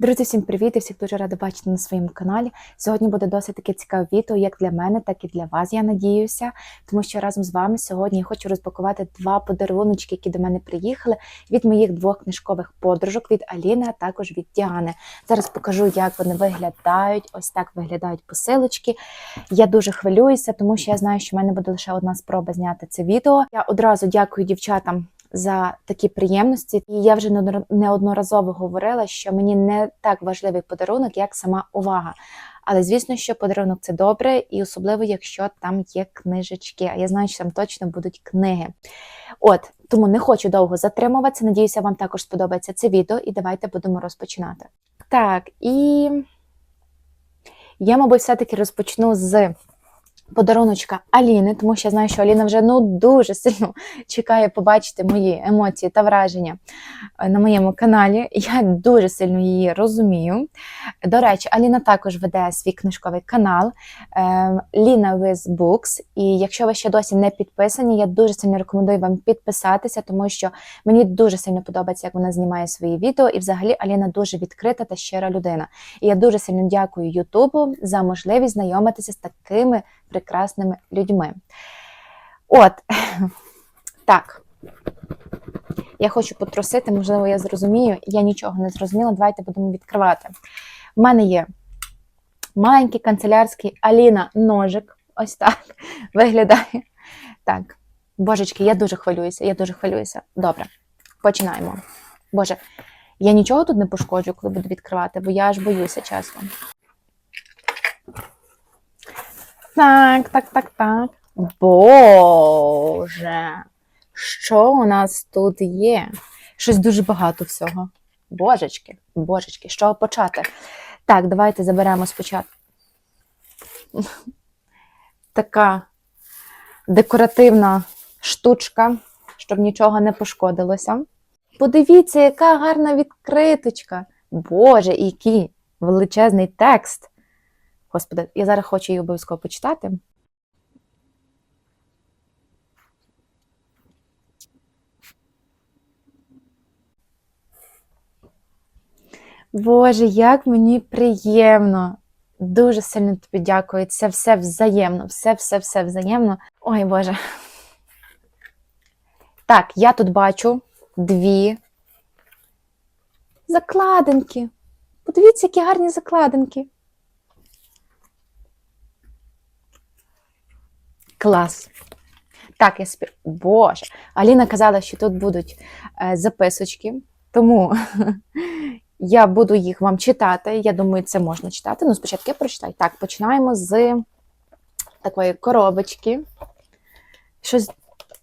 Друзі, всім привіт! і всіх дуже рада бачити на своєму каналі. Сьогодні буде досить таке цікаве відео, як для мене, так і для вас, я надіюся. Тому що разом з вами сьогодні я хочу розпакувати два подаруночки, які до мене приїхали від моїх двох книжкових подружок від Аліни, а також від Діани. Зараз покажу, як вони виглядають. Ось так виглядають посилочки. Я дуже хвилююся, тому що я знаю, що в мене буде лише одна спроба зняти це відео. Я одразу дякую дівчатам за такі приємності. І я вже неодноразово говорила, що мені не так важливий подарунок, як сама увага. Але звісно, що подарунок це добре, і особливо, якщо там є книжечки. А я знаю, що там точно будуть книги. От тому не хочу довго затримуватися. Надіюся, вам також сподобається це відео, і давайте будемо розпочинати. Так, і я, мабуть, все-таки розпочну з подаруночка Аліни, тому що я знаю, що Аліна вже ну дуже сильно чекає побачити мої емоції та враження е, на моєму каналі. Я дуже сильно її розумію. До речі, Аліна також веде свій книжковий канал е, Ліна with Books. І якщо ви ще досі не підписані, я дуже сильно рекомендую вам підписатися, тому що мені дуже сильно подобається, як вона знімає свої відео. І взагалі Аліна дуже відкрита та щира людина. І я дуже сильно дякую Ютубу за можливість знайомитися з такими прекрасними людьми. От так. Я хочу потрусити, можливо, я зрозумію. Я нічого не зрозуміла. Давайте будемо відкривати. У мене є маленький канцелярський Аліна ножик. Ось так виглядає. Так, божечки, я дуже хвилююся, я дуже хвилююся. Добре, починаємо. Боже, я нічого тут не пошкоджу, коли буду відкривати, бо я аж боюся, чесно. Так, так, так, так. Боже, що у нас тут є? Щось дуже багато всього. Божечки, божечки, чого почати? Так, давайте заберемо спочатку. Така декоративна штучка, щоб нічого не пошкодилося. Подивіться, яка гарна відкриточка. Боже, який величезний текст. Господи, я зараз хочу її обов'язково почитати. Боже, як мені приємно. Дуже сильно тобі дякую. Це все взаємно, все, все, все взаємно. Ой, Боже. Так, я тут бачу дві закладинки. Подивіться, які гарні закладинки. Клас. Так, я спів. Боже. Аліна казала, що тут будуть е, записочки, тому я буду їх вам читати. Я думаю, це можна читати. Ну, спочатку я прочитаю. Так, починаємо з такої коробочки. Щось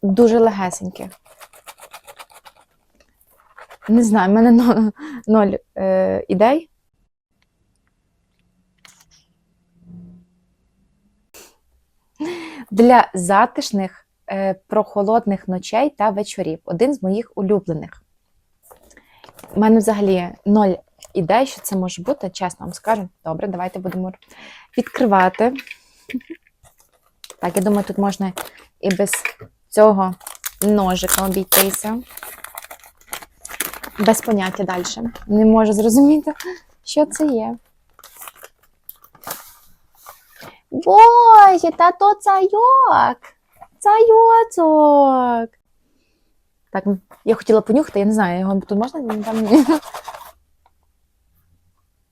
дуже легесеньке. Не знаю, в мене но- ноль е, ідей. Для затишних е, прохолодних ночей та вечорів. Один з моїх улюблених. У мене взагалі ноль ідей, що це може бути, чесно вам скажу. Добре, давайте будемо відкривати. Так, я думаю, тут можна і без цього ножика обійтися. Без поняття далі. Не можу зрозуміти, що це є. Боже, та то цайок! Цайоцок! Так, я хотіла понюхати, я не знаю, його тут можна там.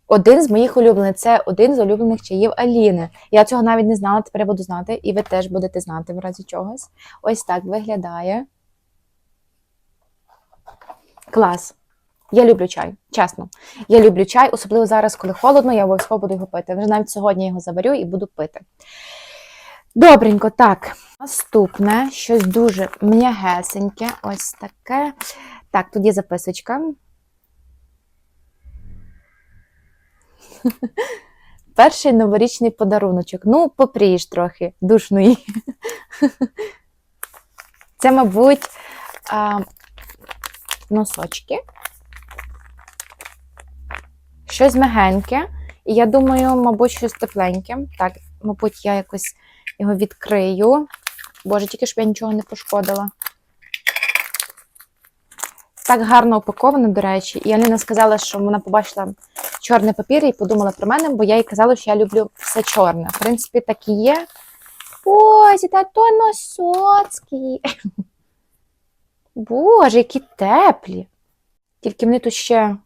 Один з моїх улюблених це один з улюблених чаїв Аліни. Я цього навіть не знала, тепер я буду знати, і ви теж будете знати в разі чогось. Ось так виглядає. Клас. Я люблю чай, чесно. Я люблю чай, особливо зараз, коли холодно, я обов'язково буду його пити. Вже навіть сьогодні я його заварю і буду пити. Добренько, так. Наступне щось дуже м'ягесеньке. Ось таке. Так, тут є записочка. Перший новорічний подаруночок. Ну, попріж трохи, душної. Це, мабуть, носочки. Щось мягеньке. І я думаю, мабуть, щось тепленьке. Так, мабуть, я якось його відкрию. Боже, тільки щоб я нічого не пошкодила. Так гарно упаковано, до речі. І Аліна сказала, що вона побачила чорне папір і подумала про мене, бо я їй казала, що я люблю все чорне. В принципі, так і є. Ось, та то носоцькі. Боже, які теплі. Тільки вони тут ще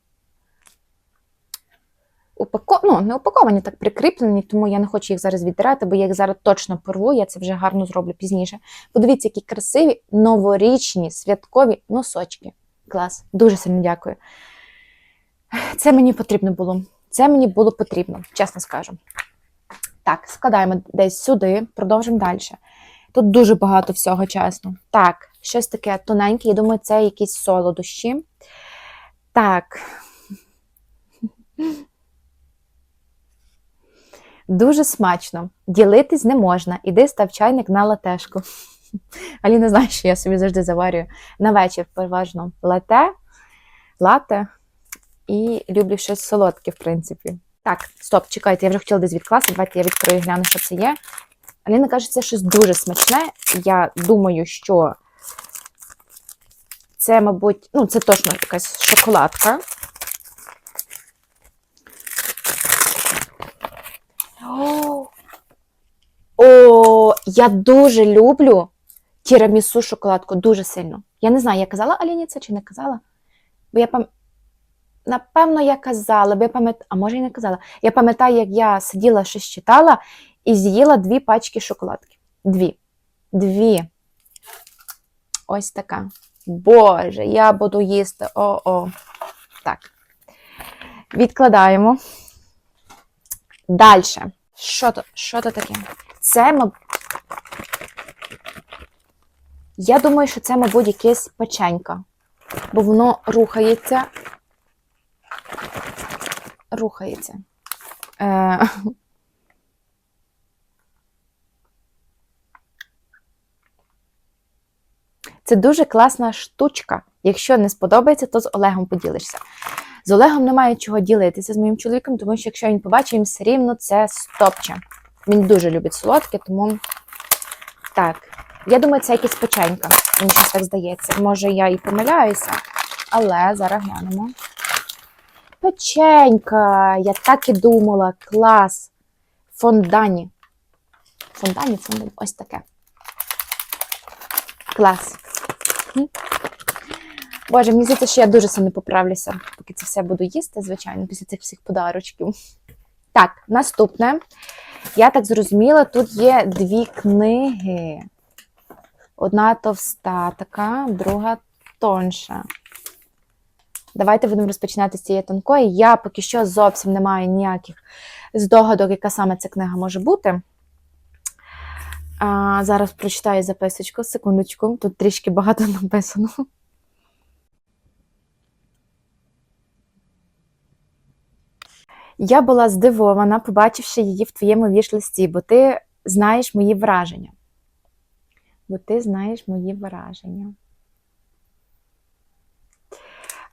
упако... ну, не упаковані, так прикріплені, тому я не хочу їх зараз віддирати, бо я їх зараз точно порву, я це вже гарно зроблю пізніше. Подивіться, які красиві новорічні святкові носочки. Клас, дуже сильно дякую. Це мені потрібно було. Це мені було потрібно, чесно скажу. Так, складаємо десь сюди, продовжимо далі. Тут дуже багато всього, чесно. Так, щось таке тоненьке, я думаю, це якісь солодощі. Так. Дуже смачно. Ділитись не можна. Іди став чайник на латешку. Аліна знає, що я собі завжди заварюю на вечір переважно лате, лате і люблю щось солодке, в принципі. Так, стоп, чекайте, я вже хотіла десь відкласти. Давайте я відкрию гляну, що це є. Аліна каже, це щось дуже смачне. Я думаю, що це, мабуть, ну, це точно якась шоколадка. О, О, я дуже люблю тірамісу шоколадку, дуже сильно. Я не знаю, я казала Аліні це чи не казала. Бо я пам... Напевно, я казала, бо я пам'ятаю, а може і не казала. Я пам'ятаю, як я сиділа, щось читала і з'їла дві пачки шоколадки. Дві. Дві. Ось така. Боже, я буду їсти. О-о. Так. Відкладаємо. Далі. Що то, що то таке? Це. Я думаю, що це, мабуть, якесь печенька. Бо воно рухається. Рухається. Е... Це дуже класна штучка. Якщо не сподобається, то з Олегом поділишся. З Олегом немає чого ділитися з моїм чоловіком, тому що якщо він побачить, він все рівно це стопче. Він дуже любить солодке, тому так. Я думаю, це якась печенька. Мені щось так здається. Може, я і помиляюся, але зараз глянемо. Печенька! Я так і думала. Клас! Фондані. Фондані, фондані. Ось таке. Клас. Боже, мені здається, що я дуже сильно поправлюся, поки це все буду їсти, звичайно, після цих всіх подарочків. Так, наступне. Я так зрозуміла, тут є дві книги. Одна товста така, друга тонша. Давайте будемо розпочинати з цієї тонкої. Я поки що зовсім не маю ніяких здогадок, яка саме ця книга може бути. А, Зараз прочитаю записочку, секундочку. Тут трішки багато написано. Я була здивована, побачивши її в твоєму віш-листі, бо ти знаєш мої враження. Бо ти знаєш мої враження.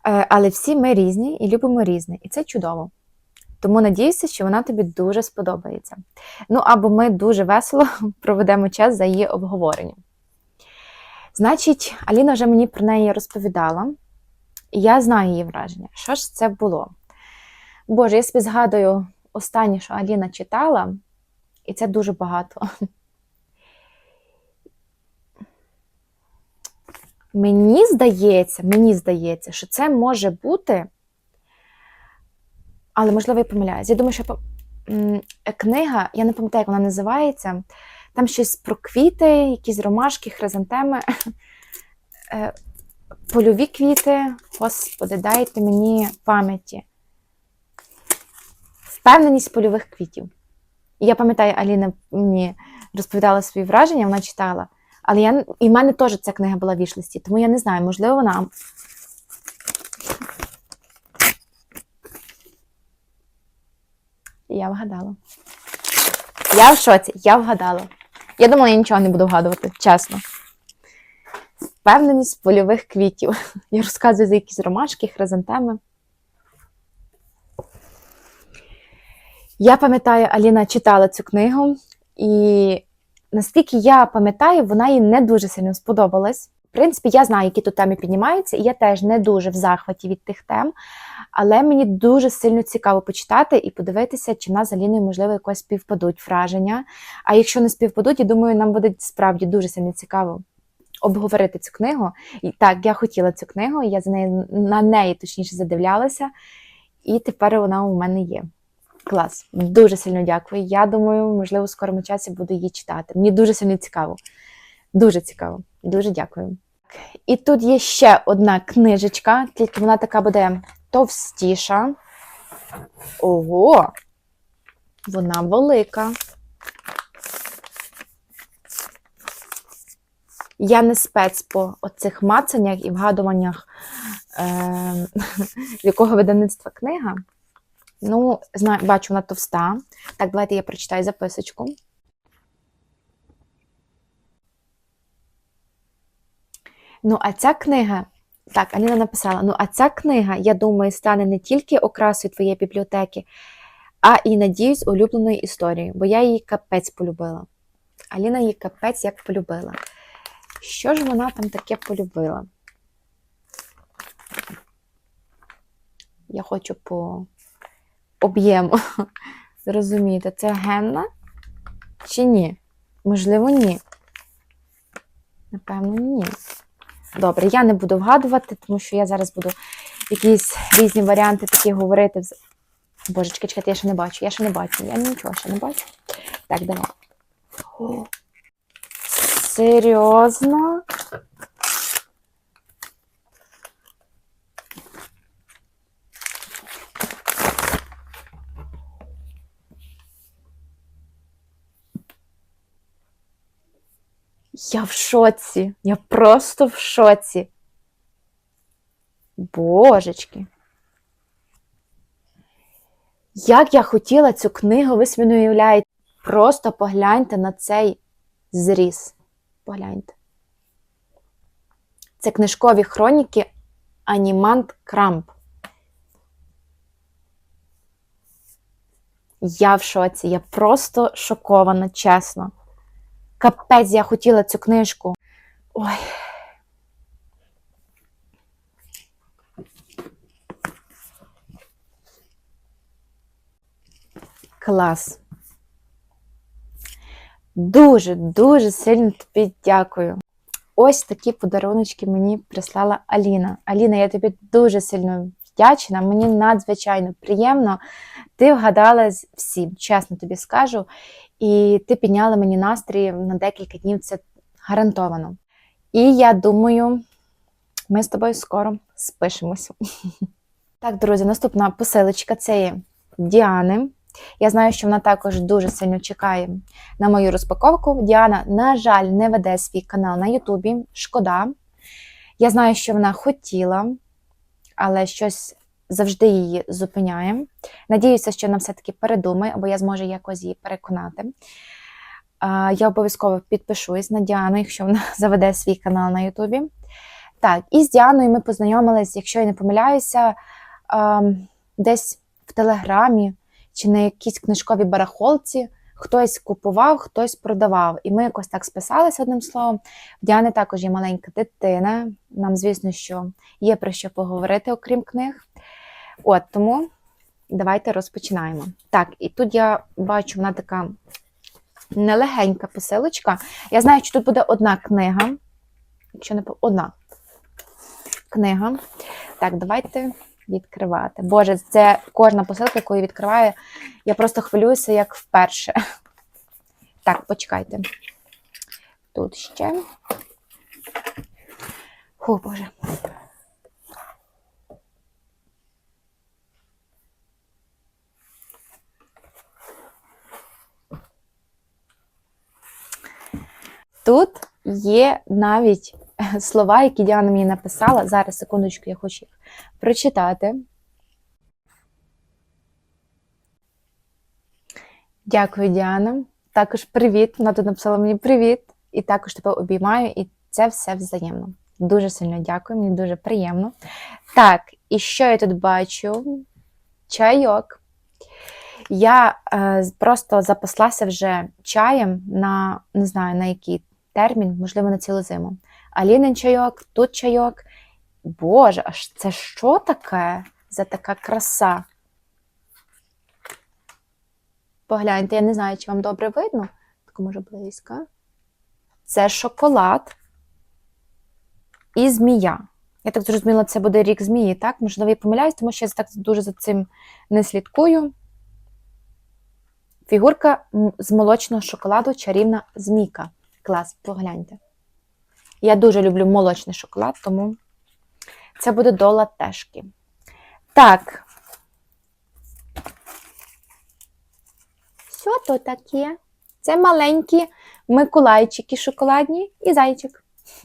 Е, Але всі ми різні і любимо різне, і це чудово. Тому надіюся, що вона тобі дуже сподобається. Ну, або ми дуже весело проведемо час за її обговоренням. Значить, Аліна вже мені про неї розповідала, і я знаю її враження. Що ж це було? Боже, я собі згадую останнє, що Аліна читала, і це дуже багато. Мені здається, мені здається, що це може бути, але, можливо, я помиляюсь. Я думаю, що книга, я не пам'ятаю, як вона називається, там щось про квіти, якісь ромашки, хризантеми, Е, польові квіти, господи, дайте мені пам'яті. Впевненість польових квітів. Я пам'ятаю, Аліна мені розповідала свої враження, вона читала. Але я, і в мене теж ця книга була в вішлисті, тому я не знаю, можливо, вона. Я вгадала. Я в шоці, я вгадала. Я думала, я нічого не буду вгадувати, чесно. Впевненість польових квітів. Я розказую за якісь ромашки, хризантеми. Я пам'ятаю, Аліна читала цю книгу, і наскільки я пам'ятаю, вона їй не дуже сильно сподобалась. В принципі, я знаю, які тут теми піднімаються, і я теж не дуже в захваті від тих тем. Але мені дуже сильно цікаво почитати і подивитися, чи в нас з Аліною, можливо, якось співпадуть враження. А якщо не співпадуть, я думаю, нам буде справді дуже сильно цікаво обговорити цю книгу. І так, я хотіла цю книгу, я за неї на неї точніше задивлялася, і тепер вона у мене є. Клас, дуже сильно дякую. Я думаю, можливо, в скорому часі буду її читати. Мені дуже сильно цікаво. Дуже цікаво. Дуже дякую. І тут є ще одна книжечка, тільки вона така буде товстіша. Ого! Вона велика. Я не спец по оцих мацаннях і вгадуваннях, е- якого видавництва книга. Ну, знаю, бачу, вона товста. Так, давайте я прочитаю записочку. Ну, а ця книга, так, Аліна написала: ну, а ця книга, я думаю, стане не тільки окрасою твоєї бібліотеки, а і, надіюсь, улюбленою історією, бо я її капець полюбила. Аліна її капець як полюбила. Що ж вона там таке полюбила? Я хочу по об'єму зрозуміти, це генна чи ні? Можливо, ні. Напевно, ні. Добре, я не буду вгадувати, тому що я зараз буду якісь різні варіанти такі говорити. Божечки, чекайте, я ще не бачу, я ще не бачу, я нічого ще не бачу. Так, давай. Серйозно? Я в шоці. Я просто в шоці. Божечки. Як я хотіла цю книгу, ви собі не уявляєте. Просто погляньте на цей зріз. Погляньте. Це книжкові хроніки Анімант Крамп. Я в шоці. Я просто шокована, чесно. Капець, я хотіла цю книжку. Ой. Клас. Дуже, дуже сильно тобі дякую. Ось такі подаруночки мені прислала Аліна. Аліна, я тобі дуже сильно вдячна, мені надзвичайно приємно. Ти вгадала всім, чесно тобі скажу. І ти підняла мені настрій на декілька днів, це гарантовано. І я думаю, ми з тобою скоро спишемося. Так, друзі, наступна посилочка це Діани. Я знаю, що вона також дуже сильно чекає на мою розпаковку. Діана, на жаль, не веде свій канал на Ютубі. Шкода. Я знаю, що вона хотіла, але щось завжди її зупиняє. Надіюся, що вона все-таки передумає, або я зможу якось її переконати. Я обов'язково підпишусь на Діану, якщо вона заведе свій канал на Ютубі. Так, і з Діаною ми познайомились, якщо я не помиляюся, десь в Телеграмі чи на якійсь книжковій барахолці. Хтось купував, хтось продавав. І ми якось так списалися одним словом. В Діани також є маленька дитина. Нам, звісно, що є про що поговорити, окрім книг. От тому давайте розпочинаємо. Так, і тут я бачу, вона така нелегенька посилочка. Я знаю, що тут буде одна книга. Якщо не одна книга. Так, давайте відкривати. Боже, це кожна посилка, яку я відкриваю. Я просто хвилююся, як вперше. Так, почекайте. Тут ще. О, Боже. Тут є навіть слова, які Діана мені написала. Зараз, секундочку, я хочу їх прочитати. Дякую, Діана. Також привіт. Вона тут написала мені привіт. І також тебе обіймаю, і це все взаємно. Дуже сильно дякую, мені дуже приємно. Так, і що я тут бачу? Чайок. Я е, просто запаслася вже чаєм на не знаю на який термін, можливо, на цілу зиму. Алінин чайок, тут чайок. Боже, аж це що таке? за така краса? Погляньте, я не знаю, чи вам добре видно. Так, може, близько. Це шоколад і змія. Я так зрозуміла, це буде рік змії, так? Можливо, я помиляюсь, тому що я так дуже за цим не слідкую. Фігурка з молочного шоколаду чарівна змійка. Клас, погляньте. Я дуже люблю молочний шоколад, тому це буде до латешки. Так. Що то таке? Це маленькі миколайчики шоколадні і зайчик.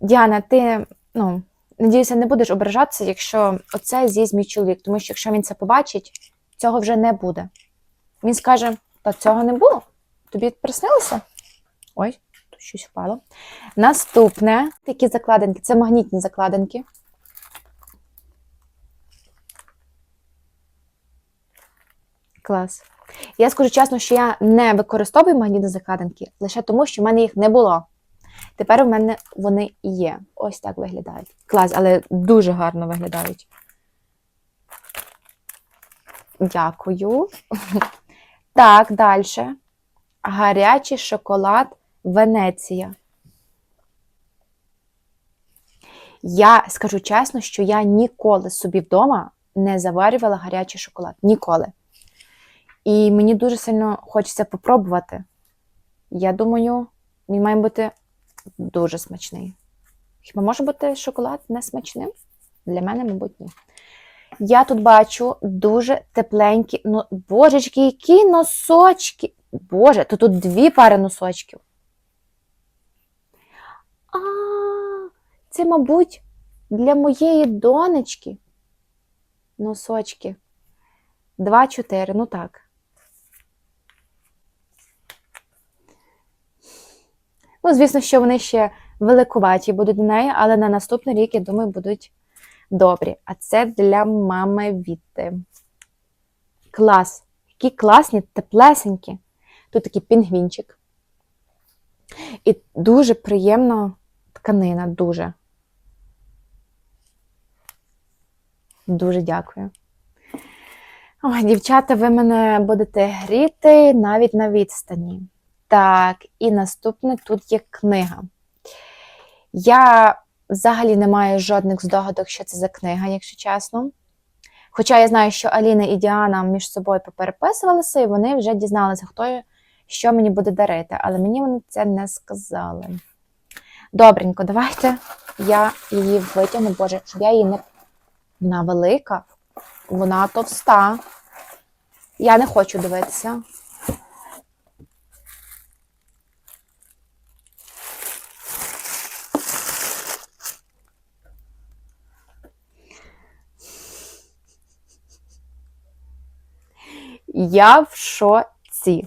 Діана, ти, ну, надіюся, не будеш ображатися, якщо оце з'їсть мій чоловік, тому що якщо він це побачить, цього вже не буде. Він скаже: та цього не було. Тобі приснилося? Ой, тут щось впало. Наступне такі закладинки це магнітні закладинки. Клас. Я скажу чесно, що я не використовую магнітні закладинки лише тому, що в мене їх не було. Тепер у мене вони є. Ось так виглядають. Клас, але дуже гарно виглядають. Дякую. Так, далі. Гарячий шоколад Венеція. Я скажу чесно, що я ніколи собі вдома не заварювала гарячий шоколад. Ніколи. І мені дуже сильно хочеться попробувати. Я думаю, він має бути дуже смачний. Хіба може бути шоколад не смачним? Для мене, мабуть, ні. Я тут бачу дуже тепленькі, ну, божечки, які носочки. Боже, то тут дві пари носочків. А, це, мабуть, для моєї донечки. Носочки. Два-чотири, ну так. Ну, звісно, що вони ще великуваті будуть до неї, але на наступний рік, я думаю, будуть добрі. А це для мами Віти. Клас! Які класні, теплесенькі. Тут такий пінгвінчик. І дуже приємна тканина, дуже. Дуже дякую. Ой, дівчата, ви мене будете гріти навіть на відстані. Так, і наступне тут є книга. Я взагалі не маю жодних здогадок, що це за книга, якщо чесно. Хоча я знаю, що Аліна і Діана між собою попереписувалися, і вони вже дізналися, хто що мені буде дарити, але мені вони це не сказали. Добренько, давайте я її витягну, боже, щоб я її не. Вона велика, вона товста. Я не хочу дивитися. Я в шоці.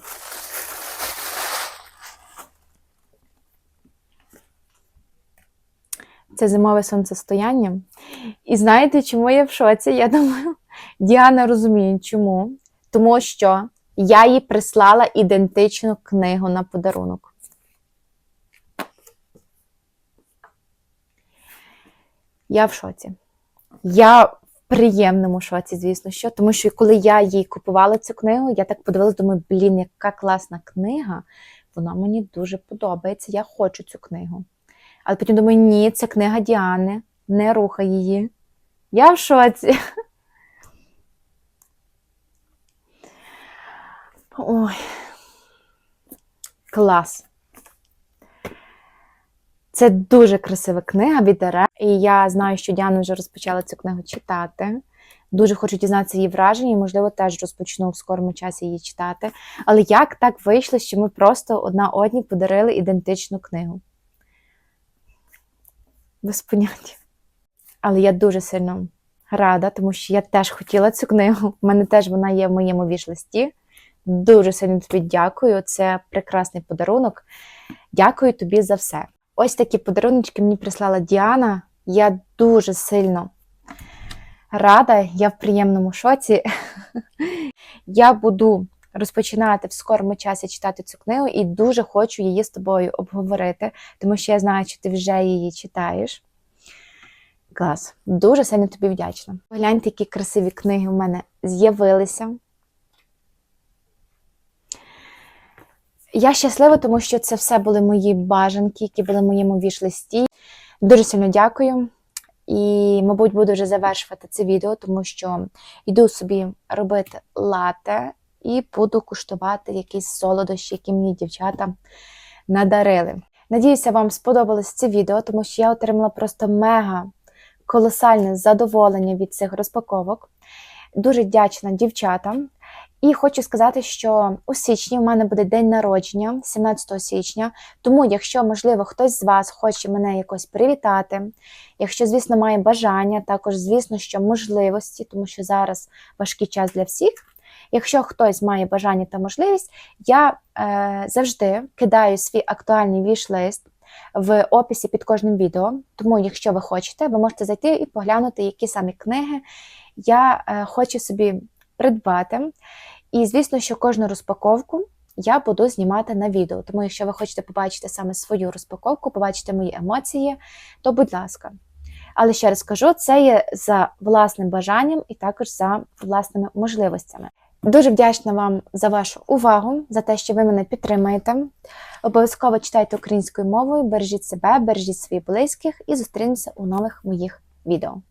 Це зимове сонцестояння. І знаєте, чому я в шоці? Я думаю, Діана розуміє, чому. Тому що я їй прислала ідентичну книгу на подарунок. Я в шоці. Я в приємному шоці, звісно, що. Тому що коли я їй купувала цю книгу, я так подивилася, думаю, блін, яка класна книга. Вона мені дуже подобається. Я хочу цю книгу. Але потім думаю, ні, це книга Діани, не рухай її. Я в шоці. Ой. Клас. Це дуже красива книга від Ере. І я знаю, що Діана вже розпочала цю книгу читати. Дуже хочу дізнатися її враження, і, можливо, теж розпочну в скорому часі її читати. Але як так вийшло, що ми просто одна одній подарили ідентичну книгу? Без поняття. Але я дуже сильно рада, тому що я теж хотіла цю книгу. У мене теж вона є в моєму віш-листі. Дуже сильно тобі дякую. Це прекрасний подарунок. Дякую тобі за все. Ось такі подарунки мені прислала Діана. Я дуже сильно рада, я в приємному шоці. Я буду розпочинати в скорому часі читати цю книгу і дуже хочу її з тобою обговорити, тому що я знаю, що ти вже її читаєш. Клас. Дуже сильно тобі вдячна. Погляньте, які красиві книги в мене з'явилися. Я щаслива, тому що це все були мої бажанки, які були в моєму віш-листі. Дуже сильно дякую. І, мабуть, буду вже завершувати це відео, тому що йду собі робити лате і буду куштувати якісь солодощі, які мені дівчата надарили. Надіюся, вам сподобалось це відео, тому що я отримала просто мега колосальне задоволення від цих розпаковок. Дуже вдячна дівчатам. І хочу сказати, що у січні в мене буде день народження, 17 січня. Тому, якщо, можливо, хтось з вас хоче мене якось привітати, якщо, звісно, має бажання, також, звісно, що можливості, тому що зараз важкий час для всіх. Якщо хтось має бажання та можливість, я е, завжди кидаю свій актуальний віш-лист в описі під кожним відео. Тому, якщо ви хочете, ви можете зайти і поглянути, які самі книги я е, хочу собі придбати. І, звісно, що кожну розпаковку я буду знімати на відео. Тому, якщо ви хочете побачити саме свою розпаковку, побачити мої емоції, то будь ласка. Але ще раз кажу, це є за власним бажанням і також за власними можливостями. Дуже вдячна вам за вашу увагу, за те, що ви мене підтримаєте. Обов'язково читайте українською мовою, бережіть себе, бережіть своїх близьких і зустрінемося у нових моїх відео.